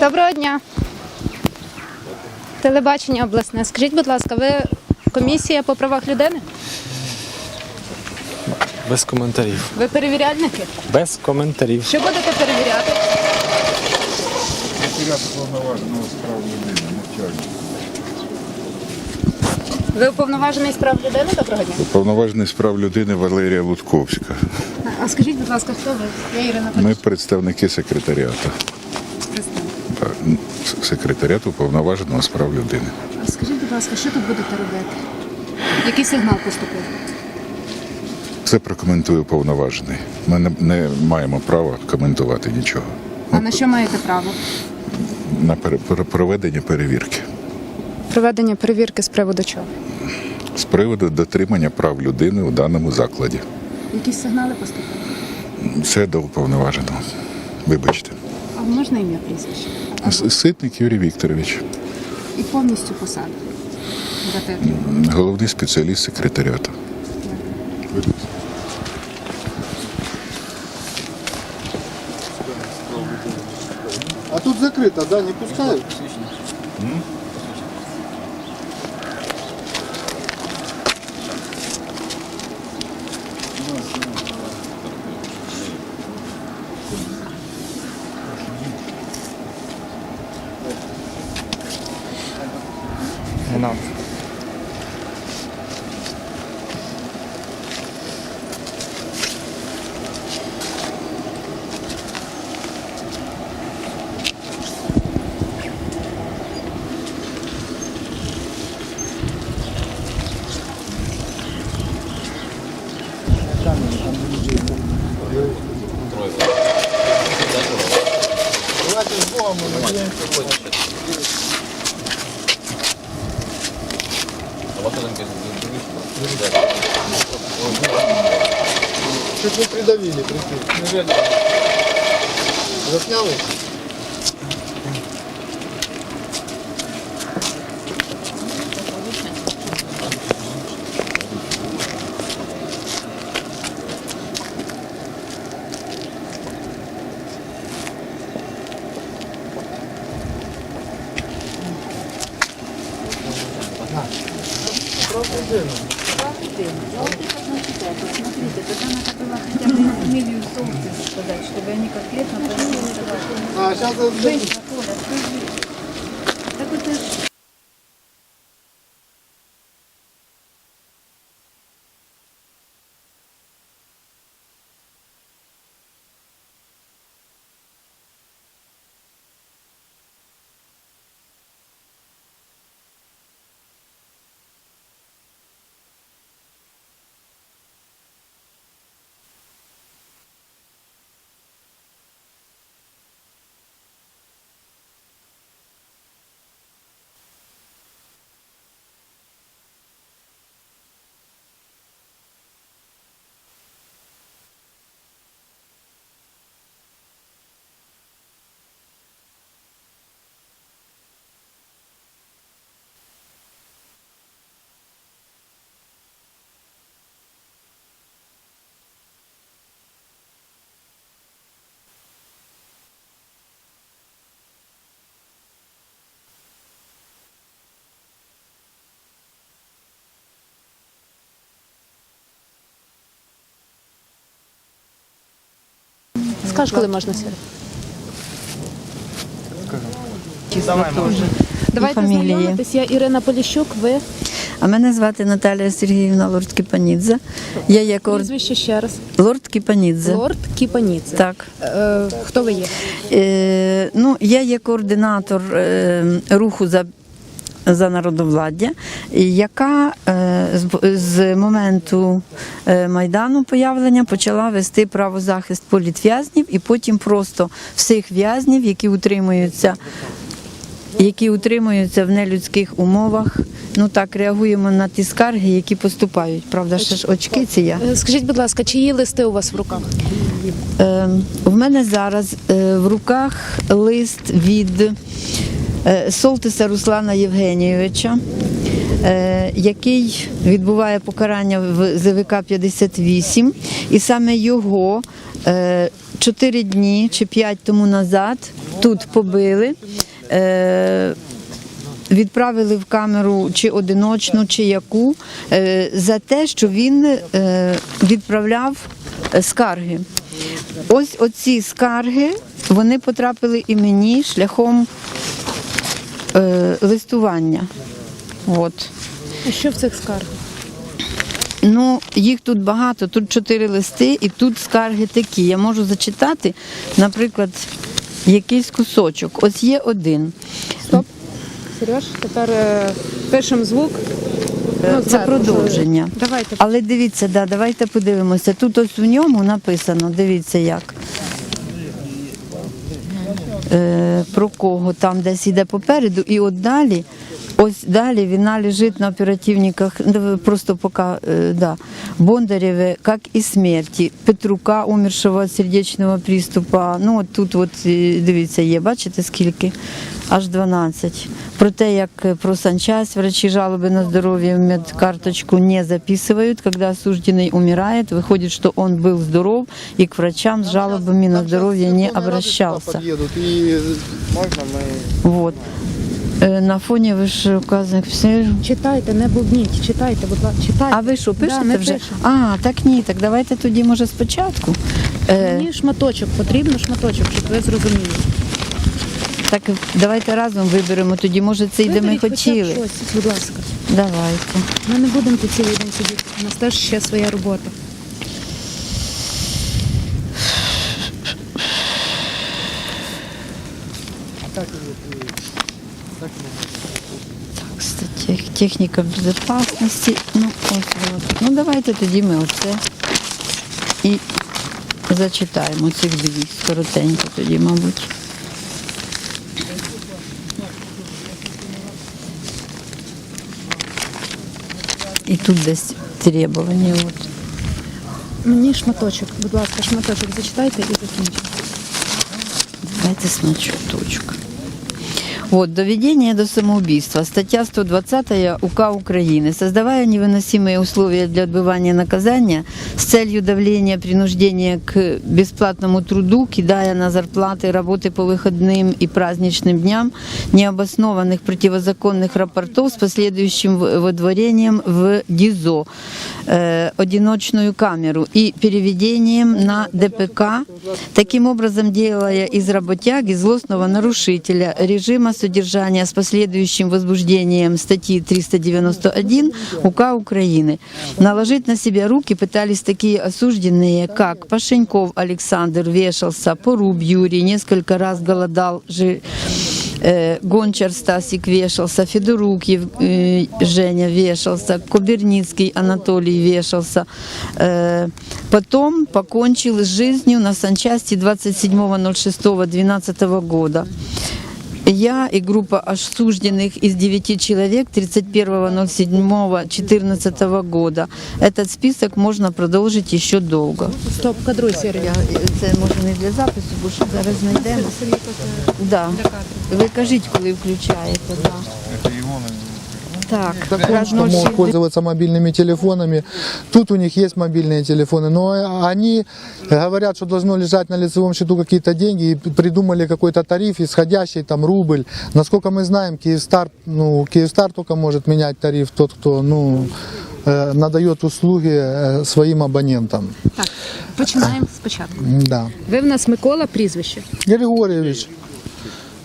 Доброго дня. Телебачення обласне. Скажіть, будь ласка, ви комісія по правах людини? Без коментарів. Ви перевіряльники? Без коментарів. Що будете перевіряти? Матеріал повноваженого справ людини, навчальник. Ви уповноважений з прав людини? Доброго дня. Повноважений справ людини Валерія Лутковська. А скажіть, будь ласка, хто ви? Я Ірина Ми представники секретаріату. Так, м, с- Секретаріату повноваженого справ людини. Скажіть, будь ласка, що тут будете робити? Який сигнал поступив? Це прокоментує повноважений. Ми не, не маємо права коментувати нічого. А на що маєте право? На про- проведення перевірки Проведення перевірки з приводу чого? з приводу дотримання прав людини у даному закладі. Якісь сигнали поступили? Це до уповноваженого. Вибачте. А можна ім'я прізвище? Ситник Юрій Вікторович, І повністю посаду. Головний спеціаліст секретаріату. А тут закрыто, да, не пускают? Давайте с Богом мы надеемся. Чуть не придавили, прикинь. Засняли? Смотрите, тогда надо было хотя бы фамилию Солнце сказать, чтобы они конкретно поняли. А, сейчас Женщина, Коля, скажи. Так это ж коли можна сюди. Давайте фамілії. знайомитись. Я Ірина Поліщук, ви А мене звати Наталія Сергіївна Лорд Кіпанідзе. Я є кор... прізвище ще раз. Лорд Кіпанідзе. Лорд Кіпаніце. Так. Е, хто ви є? Е, ну, я є координатор е, руху за, за народовладдя, яка е, з, моменту е, Майдану появлення почала вести правозахист політв'язнів і потім просто всіх в'язнів, які утримуються. Які утримуються в нелюдських умовах, ну так реагуємо на ті скарги, які поступають. Правда, ще ж очки ці я. Е, Скажіть, будь ласка, чиї листи у вас в руках? Е, в мене зараз е, в руках лист від Солтиса Руслана Євгенійовича, е, який відбуває покарання в ЗВК 58, і саме його. е, чотири дні чи п'ять тому назад тут побили. Е, Відправили в камеру чи одиночну, чи яку е, за те, що він е, відправляв е, скарги. Ось оці скарги вони потрапили і мені шляхом е, листування. От. А що в цих скаргах? Ну, їх тут багато, тут чотири листи, і тут скарги такі. Я можу зачитати, наприклад, якийсь кусочок. Ось є один. Стоп. Сереж, тепер е, пишемо звук. Ну, Це зверху, продовження. Давайте. Але дивіться, да, давайте подивимося. Тут ось в ньому написано, дивіться як. Е, про кого там десь іде попереду, і от далі, ось далі вона лежить на оперативниках, ну, просто поки, е, да. Бондарєве, як і смерті, Петрука, умершого від сердечного приступу. Ну, от тут, от, е, дивіться, є, бачите, скільки? Аж 12. Про те, як е, про санчасть, врачи жалобы на здоровье в медкарточку не записывают. Когда осужденный умирает, выходит, что он был здоров и к врачам с жалобами на здоровье не обращался. Подъедут и можно мы... Вот. Е, На фоні вищеуказаних все. Читайте, не бубніть, читайте, будь ласка, читайте. А ви що, Да, пишете ми вже? пишемо. А, так ні, так давайте тоді, може, спочатку. Е, Мені шматочок потрібно, шматочок, щоб ви зрозуміли. так давайте разом виберемо тоді, може, це йде ми Виберіть хоча б хотіли. щось, будь ласка. Давайте. Ми не будемо тут цілий день сидіти. У нас теж ще своя робота. Кстати, техніка безпечності. Ну, ось от. Ну, давайте тоді ми оце і зачитаємо цих дві коротенько тоді, мабуть. І тут десь требування. От. Мені шматочок, будь ласка, шматочок зачитайте і закінчимо. Давайте значок. Вот, доведение до самоубийства. Статья 120 УК Украины. Создавая невыносимые условия для отбывания наказания с целью давления, принуждения к бесплатному труду, кидая на зарплаты, работы по выходным и праздничным дням, необоснованных противозаконных рапортов с последующим в- выдворением в ДИЗО, э, одиночную камеру и переведением на ДПК, таким образом делая из работяги злостного нарушителя режима содержания с последующим возбуждением статьи 391 УК Украины. Наложить на себя руки пытались такие осужденные, как Пашеньков Александр вешался, Поруб Юрий несколько раз голодал, жи- Э, Гончар Стасик вешался, Федорук Ев- э, Женя вешался, Куберницкий Анатолий вешался. Э, Потом покончил с жизнью на санчасти 27.06.12 года. Я и группа осужденных из 9 человек 31.07.14 года. Этот список можно продолжить еще долго. Стоп, кадруй, Сергей. Це може не для запису, бо що зараз знайдемо. Да. Ви кажіть, коли включаєте. Да. Так, Закон, что могут 06. пользоваться мобильными телефонами. Тут у них есть мобильные телефоны, но они говорят, что должно лежать на лицевом счету какие-то деньги и придумали какой-то тариф, исходящий там рубль. Насколько мы знаем, Киевстар, ну, Киевстар только может менять тариф тот, кто, ну, э, надает услуги э, своим абонентам. Так, починаємо спочатку. Да. Ви в нас Микола, прізвище. Григорьевич,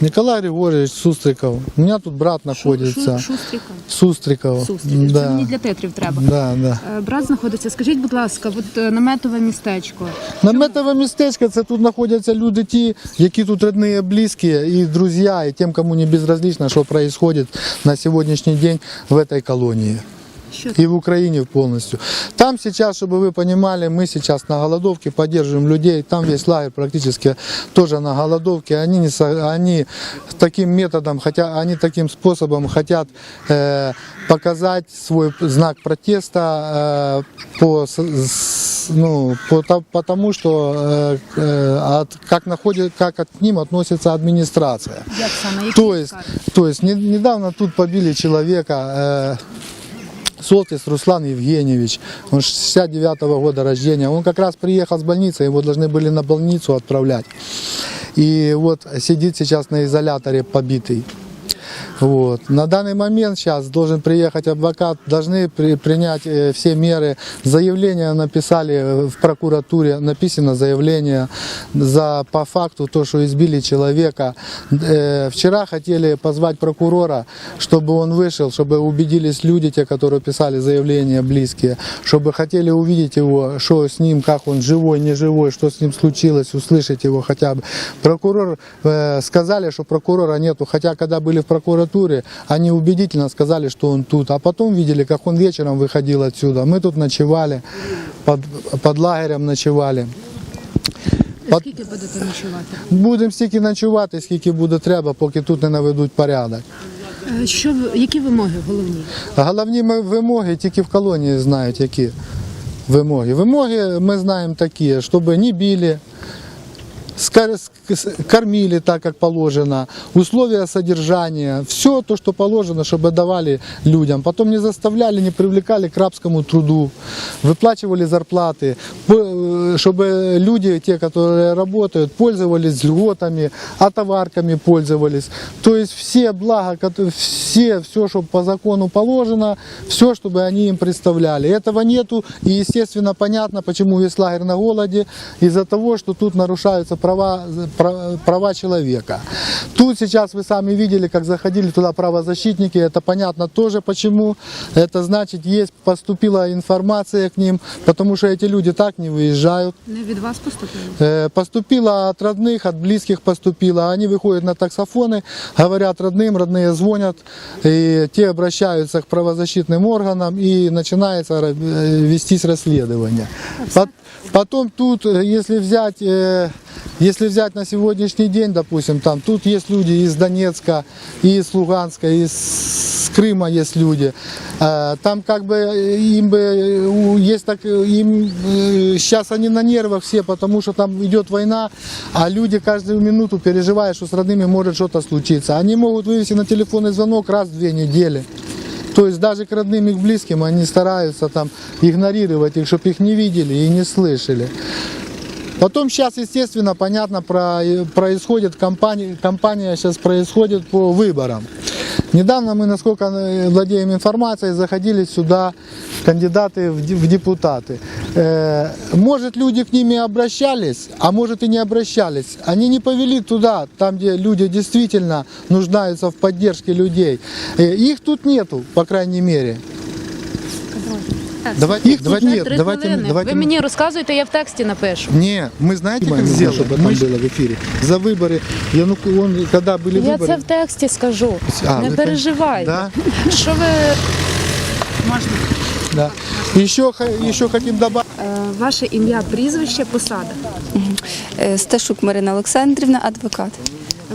Николай Григорьевич Сустриков. У меня тут брат находится. Шустріка. Сустриков. Сустріка. Це Да. мені для тетрів треба. Да, да. Е, Брат знаходиться. Скажіть, будь ласка, от е, наметове містечко. Наметове містечко це тут знаходяться люди ті, які тут родні, близькі, і друзі, і тим, кому не безразлично, що відбувається на сьогоднішній день в цій колонії. Що И в Украине полностью. Там сейчас, чтобы вы понимали, мы сейчас на голодовке поддерживаем людей. Там весь лагерь практически тоже на голодовке. Они, не, со- они таким методом, хотя они таким способом хотят э, показать свой знак протеста э, по, с- с- ну, по, то- потому, что э, э, от, как, находит, как к ним относится администрация. як саме? Які То есть, скарги? то есть не- недавно тут побили человека, э, Солтис Руслан Евгеньевич, он 69 года рождения. Он как раз приехал с больницы, его должны были на больницу отправлять. И вот сидит сейчас на изоляторе побитый. Вот. На данный момент сейчас должен приехать адвокат, должны при- принять э, все меры. Заявление написали в прокуратуре, написано заявление за по факту то, что избили человека. Э, вчера хотели позвать прокурора, чтобы он вышел, чтобы убедились люди, те, которые писали заявление, близкие, чтобы хотели увидеть его, что с ним, как он живой, не живой, что с ним случилось, услышать его хотя бы. Прокурор э, сказали, что прокурора нету, хотя когда были в прокуратуре, они убедительно сказали, что он тут, а потом видели, как он вечером выходил отсюда. Мы тут ночевали, под, под лагерем ночевали. От- Скільки будете ночувати? Будемо стільки ночувати, скільки буде треба, поки тут не наведуть порядок. Е, Що ви- які вимоги головні? Головні ми- вимоги тільки в колонії знають, які вимоги. Вимоги ми знаємо такі, щоб не били, кормили так, как положено, условия содержания, все то, что положено, чтобы давали людям. Потом не заставляли, не привлекали к рабскому труду, выплачивали зарплаты, э, чтобы люди, те, которые работают, пользовались льготами, а товарками пользовались. То есть все блага, все, все, что по закону положено, все, чтобы они им представляли. Этого нету, и естественно понятно, почему весь лагерь на голоде, из-за того, что тут нарушаются права, пра- права человека. Тут сейчас вы сами видели, как заходили туда правозащитники, это понятно тоже почему. Это значит, есть поступила информация к ним, потому что эти люди так не выезжают. Не від вас поступило? Э, Поступила от родных, от близких поступила. Они выходят на таксофоны, говорят родным, родные звонят, и те обращаются к правозащитным органам, и начинается э, вестись расследование. Пот- Потом тут, э, если взять, э, если взять на сегодняшний день, допустим, там, тут есть люди из Донецка, и из Луганска, и из Крыма есть люди. Э, Там как бы э, им бы э, у- есть так, э, им сейчас они на нервах все, потому что там идет война, а люди каждую минуту переживают, что с родными может что-то случиться. Они могут вывести на телефонный звонок раз в две недели. То есть даже к родным и к близким они стараются там игнорировать их, чтобы их не видели и не слышали. Потом сейчас, естественно, понятно, про, происходит кампания, кампания сейчас происходит по выборам. Недавно мы, насколько э, владеем информацией, заходили сюда кандидаты в де- в депутаты. Э, Может, люди к ними обращались, а может и не обращались. Они не повели туда, там, где люди действительно нуждаются в поддержке людей. Э, Их тут нету, по крайней мере. Давайте, Їх давайте, тут нет, три давайте, хвилини. давайте Ви мы- мені розказуєте, я в тексті напишу. Не, мы знаете, как сделали? Чтобы там было в эфире. За выборы, Янук, он, когда были Я выборы... це в тексті скажу. А, не ви переживайте. Да, Що ви можна? да. Еще, х- еще хотим добавить. Е, Ваше ім'я, прізвище, посада. Е, Сташук Марина Олександрівна, адвокат.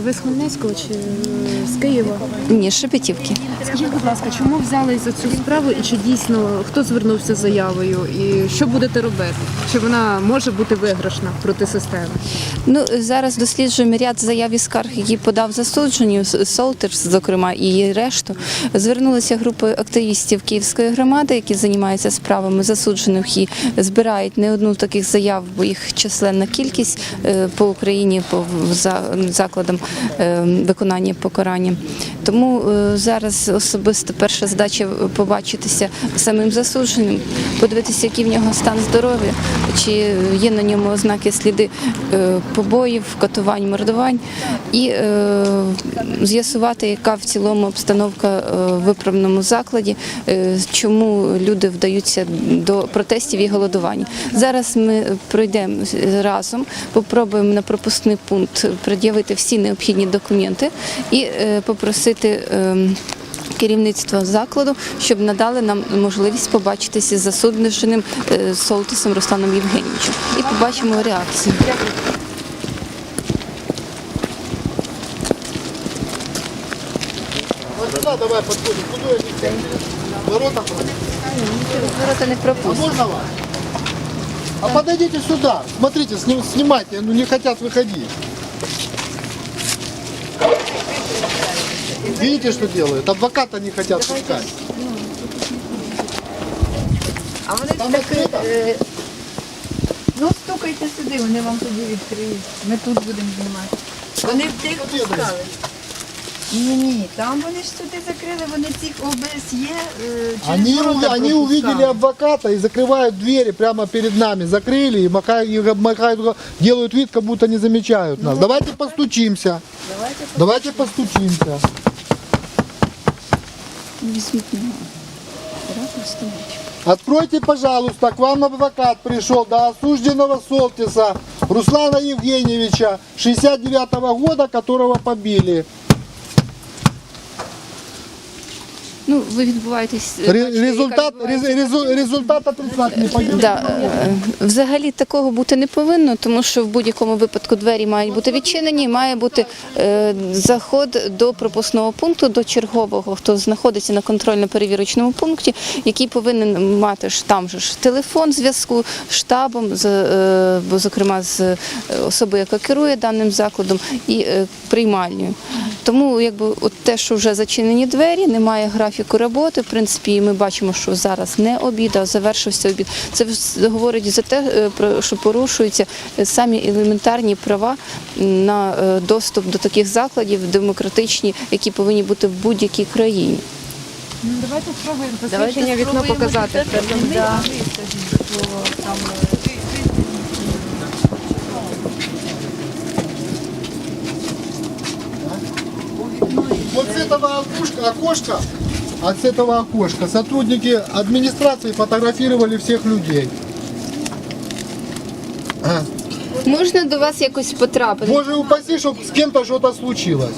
Ви з Хмельницького чи е, з Києва? Ні, з Шепетівки. Скажіть, будь ласка, чому взялись за цю справу і чи дійсно хто звернувся з заявою? І що будете робити? Чи вона може бути виграшна проти системи? Ну зараз досліджуємо ряд заяв і скарг, які подав засуджені Солтерс, зокрема, і решту. Звернулися групи активістів Київської громади, які займаються справами засуджених і збирають не одну таких заяв, бо їх численна кількість е, по Україні по закладам виконання покарання. Тому е, зараз особисто перша задача побачитися самим засудженим, подивитися, який в нього стан здоров'я, чи є на ньому ознаки сліди е, побоїв, катувань, мордувань, і е, з'ясувати, яка в цілому обстановка е, в виправному закладі, е, чому люди вдаються до протестів і голодування. Зараз ми пройдемо разом, попробуємо на пропускний пункт пред'явити всі необхідні документи і е, попросити. е, Керівництво закладу, щоб надали нам можливість побачитися з засудженим е, Солтисом Русланом Євгенійовичем і побачимо реакцію. Давай Ворота Ворота не вас? А подойдите сюда. Смотрите, сним- снимайте. Ну не хотят выходить. Видите, что делают? Адвоката не хотят пускать. А вони таки, е, ну стукайте сюди, вони вам тоді відкриють. Ми тут будемо знімати. Вони в тих пускали. Ні, ні, там вони ж сюди закрили, вони цих ОБСЄ е, через Они, ворота они пропускали. увидели адвоката и закрывают двери прямо перед нами. Закрыли и махают, и махают, делают вид, как будто не замечают нас. Давайте постучимся. Давайте постучимся. Візьміть. Откройте, пожалуйста, к вам адвокат пришел до осужденного Солтиса Руслана Евгеньевича, 69 года, которого побили. Ну, ви відбуваєтесь. Яка Результат, резу- результат отрицательный. Пойдемте. Да, е, взагалі такого бути не повинно, тому що в будь-якому випадку двері мають бути відчинені, має бути е, заход до пропускного пункту, до чергового, хто знаходиться на контрольно-перевірочному пункті, який повинен мати ж там же ж телефон зв'язку з штабом, з, е, бо, зокрема з е, особою, яка керує даним закладом, і е, приймальнею. Тому якби от те, що вже зачинені двері, немає графіку роботи. В принципі, ми бачимо, що зараз не обід, а завершився обід. Це говорить за те, е, про- що порушуються е, самі елементарні права на е, доступ до таких закладів демократичні, які повинні бути в будь-якій країні. Ну, давайте спробуємо посвідчення вікно показати. Вот с этого окошка, окошка, от с этого окошка сотрудники администрации фотографировали всех людей. Можна до вас якось потрапити? Боже упаси, чтобы с кем-то что-то случилось.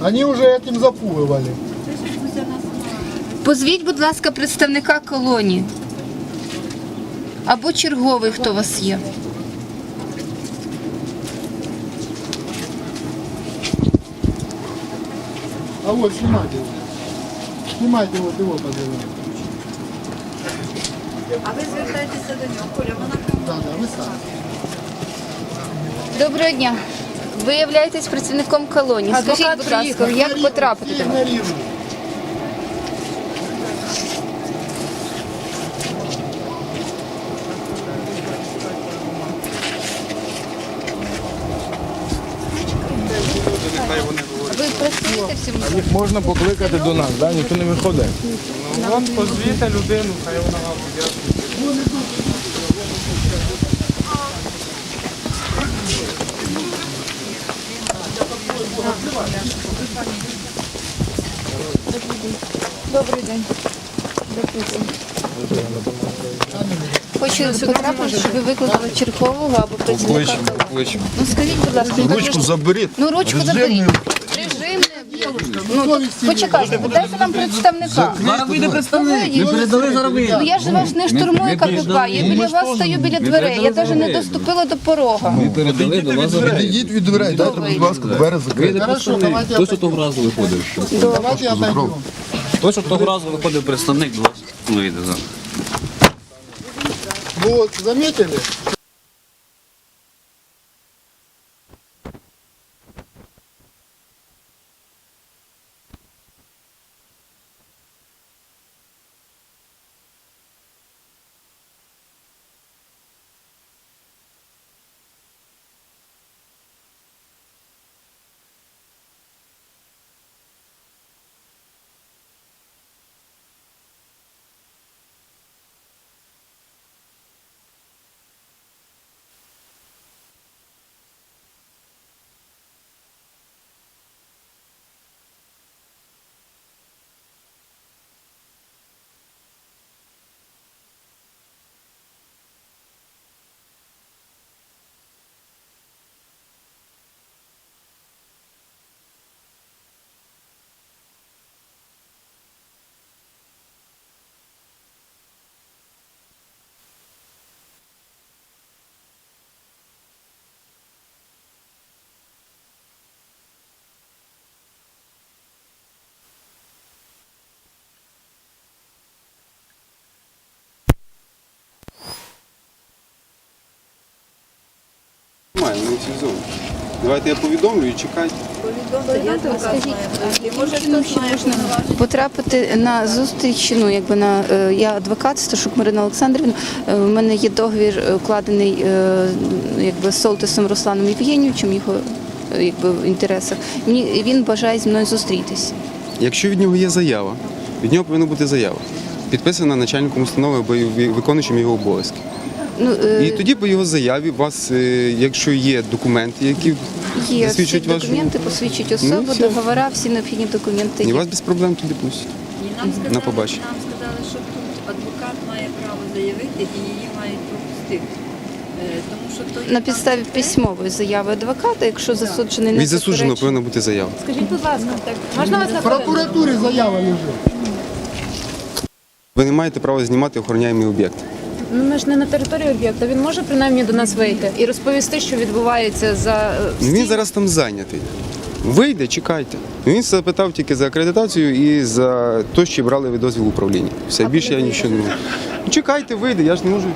Они уже этим запугивали. Позвіть, будь ласка, представника колонії. Або черговий, хто у вас є. А вот снимайте Его. його, вот подивимо. А ви звертаєтеся до нього, Коля, вона Так, да, вы сами. Доброго дня. Ви являєтесь працівником колонії. Скажіть, будь ласка, як потрапити до вас? Игнорируй. Ви працюєте в цьому? Їх можна покликати до нас, да? ніхто не виходить. Ну, вон позвіте людину, хай вона вам об'яснить. Хочу потрапити, щоб ви викликали чергового або працівника. Кличемо. Ну скажіть, будь ласка, ну, же ж- заберіть. ну ручку заберіть. Ну почекайте, дайте нам представника. Зараз вийде представник. Ми передали зараз. Ну я ж вас не штурмую КПК, я біля вас стою біля дверей. Я навіть не доступила до порога. Ми передали до вас зараз. Ідіть від дверей, дайте, будь ласка, двері закрити. Вийде представник. Хто що того разу виходив? Давайте отойдем. Хто що того разу виходив представник до вас? Вийде зараз. Вот, заметили? Немає, не цивілізовано. Давайте я повідомлю і чекайте. Може, хтось має? Потрапити на зустріч, ну якби на е, я адвокат, Сташук Марина Олександрівна. е, У мене є договір е, укладений якби Солтисом Русланом Євгенійовичем, його якби в інтересах. Мені він бажає зі мною зустрітися. Якщо від нього є заява, від нього повинна бути заява, підписана начальником установи або виконуючим його обов'язки. Ну е, І тоді по його заяві у вас, е, якщо є документи, які є всі засвідчують вашу документи, посвідчують Ну, особу, все. договори, всі необхідні документи. і є. вас без проблем туди пустять. Нам сказали, На побачення. Нам сказали, що тут адвокат має право заявити і її мають пропустити. Е, Тому що то є На там підставі секрет. письмової заяви адвоката, якщо засуджений не Від засудженого заперечує. повинна бути заява. Скажіть, будь ласка, можна вас на В прокуратуре заява лежит. Ви не маєте права знімати охороняємий об'єкт. Ну, ми ж не на території об'єкта. Він може принаймні до нас вийти і розповісти, що відбувається за е, Ну, Він зараз там зайнятий. Вийде, чекайте. Він запитав тільки за акредитацію і за те, що брали ви дозвіл управління. Все більше я нічого не можу. Ну, Чекайте, вийде, я ж не можу.